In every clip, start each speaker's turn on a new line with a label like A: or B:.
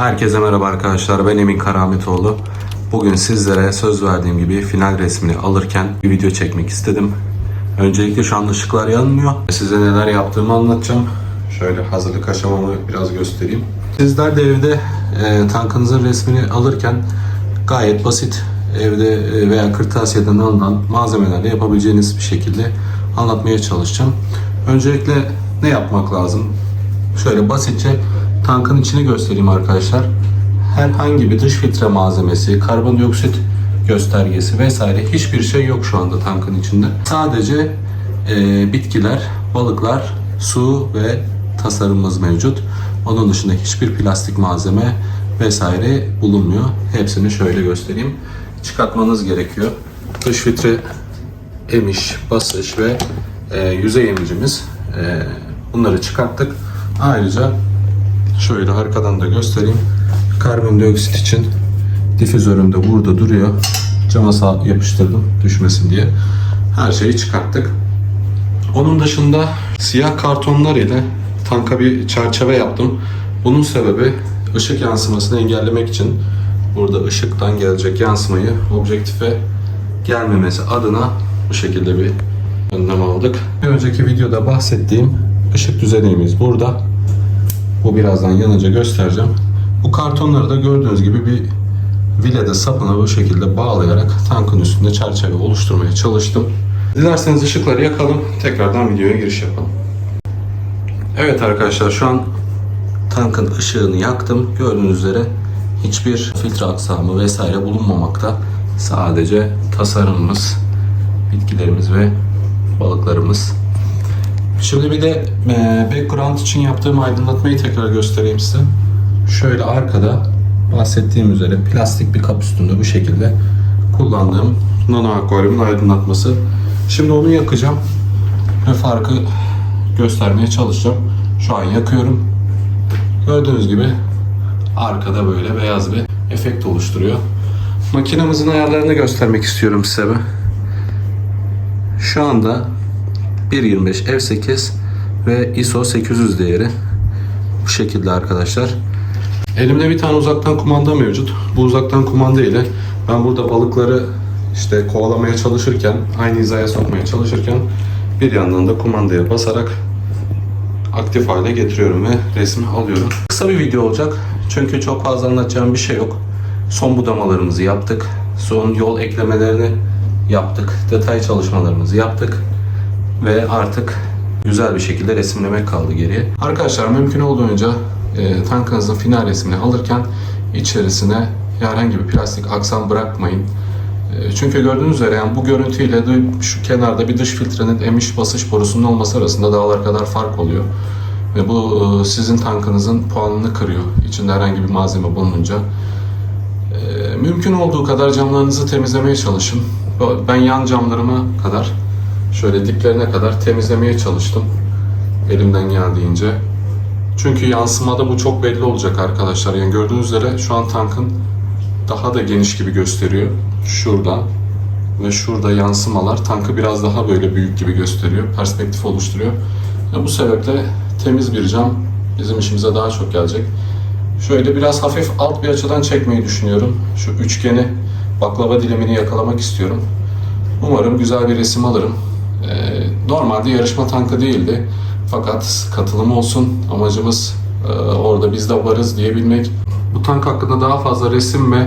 A: Herkese merhaba arkadaşlar. Ben Emin Karametoğlu. Bugün sizlere söz verdiğim gibi final resmini alırken bir video çekmek istedim. Öncelikle şu an ışıklar yanmıyor. Size neler yaptığımı anlatacağım. Şöyle hazırlık aşamamı biraz göstereyim. Sizler de evde e, tankınızın resmini alırken gayet basit evde e, veya kırtasiyeden alınan malzemelerle yapabileceğiniz bir şekilde anlatmaya çalışacağım. Öncelikle ne yapmak lazım? Şöyle basitçe tankın içini göstereyim arkadaşlar. Herhangi bir dış filtre malzemesi, karbondioksit göstergesi vesaire hiçbir şey yok şu anda tankın içinde. Sadece e, bitkiler, balıklar, su ve tasarımımız mevcut. Onun dışında hiçbir plastik malzeme vesaire bulunmuyor. Hepsini şöyle göstereyim. Çıkartmanız gerekiyor. Dış filtre emiş, basış ve e, yüzey emicimiz. E, bunları çıkarttık. Ayrıca şöyle arkadan da göstereyim. Karbondioksit için difüzörüm de burada duruyor. Cama yapıştırdım düşmesin diye. Her şeyi çıkarttık. Onun dışında siyah kartonlar ile tanka bir çerçeve yaptım. Bunun sebebi ışık yansımasını engellemek için burada ışıktan gelecek yansımayı objektife gelmemesi adına bu şekilde bir önlem aldık. Bir önceki videoda bahsettiğim ışık düzenimiz burada. Bu birazdan yanınca göstereceğim. Bu kartonları da gördüğünüz gibi bir vilede sapına bu şekilde bağlayarak tankın üstünde çerçeve oluşturmaya çalıştım. Dilerseniz ışıkları yakalım. Tekrardan videoya giriş yapalım. Evet arkadaşlar şu an tankın ışığını yaktım. Gördüğünüz üzere hiçbir filtre aksamı vesaire bulunmamakta. Sadece tasarımımız, bitkilerimiz ve balıklarımız. Şimdi bir de e, background için yaptığım aydınlatmayı tekrar göstereyim size. Şöyle arkada bahsettiğim üzere plastik bir kap üstünde bu şekilde kullandığım nano akvaryumun aydınlatması. Şimdi onu yakacağım ve farkı göstermeye çalışacağım. Şu an yakıyorum. Gördüğünüz gibi arkada böyle beyaz bir efekt oluşturuyor. Makinemizin ayarlarını göstermek istiyorum size. Şu anda 1.25 f8 ve ISO 800 değeri bu şekilde arkadaşlar. Elimde bir tane uzaktan kumanda mevcut. Bu uzaktan kumanda ile ben burada balıkları işte kovalamaya çalışırken, aynı hizaya sokmaya çalışırken bir yandan da kumandaya basarak aktif hale getiriyorum ve resmi alıyorum. Kısa bir video olacak. Çünkü çok fazla anlatacağım bir şey yok. Son budamalarımızı yaptık. Son yol eklemelerini yaptık. Detay çalışmalarımızı yaptık. Ve artık güzel bir şekilde resimlemek kaldı geriye. Arkadaşlar mümkün olduğunca e, tankınızın final resmini alırken içerisine herhangi bir plastik aksam bırakmayın. E, çünkü gördüğünüz üzere yani bu görüntüyle de şu kenarda bir dış filtrenin emiş basış borusunun olması arasında dağlar kadar fark oluyor. Ve bu e, sizin tankınızın puanını kırıyor. İçinde herhangi bir malzeme bulununca. E, mümkün olduğu kadar camlarınızı temizlemeye çalışın. Ben yan camlarıma kadar şöyle diplerine kadar temizlemeye çalıştım. Elimden geldiğince. Çünkü yansımada bu çok belli olacak arkadaşlar. Yani gördüğünüz üzere şu an tankın daha da geniş gibi gösteriyor. Şurada ve şurada yansımalar tankı biraz daha böyle büyük gibi gösteriyor. Perspektif oluşturuyor. Ve bu sebeple temiz bir cam bizim işimize daha çok gelecek. Şöyle biraz hafif alt bir açıdan çekmeyi düşünüyorum. Şu üçgeni baklava dilimini yakalamak istiyorum. Umarım güzel bir resim alırım. Ee, normalde yarışma tankı değildi. Fakat katılım olsun. Amacımız e, orada biz de varız diyebilmek. Bu tank hakkında daha fazla resim ve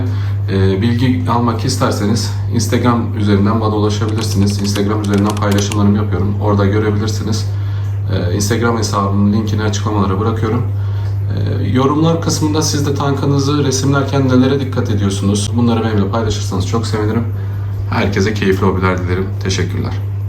A: e, bilgi almak isterseniz Instagram üzerinden bana ulaşabilirsiniz. Instagram üzerinden paylaşımlarımı yapıyorum. Orada görebilirsiniz. E, Instagram hesabımın linkini açıklamalara bırakıyorum. Yorumlar kısmında siz de tankınızı resimlerken nelere dikkat ediyorsunuz? Bunları benimle paylaşırsanız çok sevinirim. Herkese keyifli hobiler dilerim. Teşekkürler.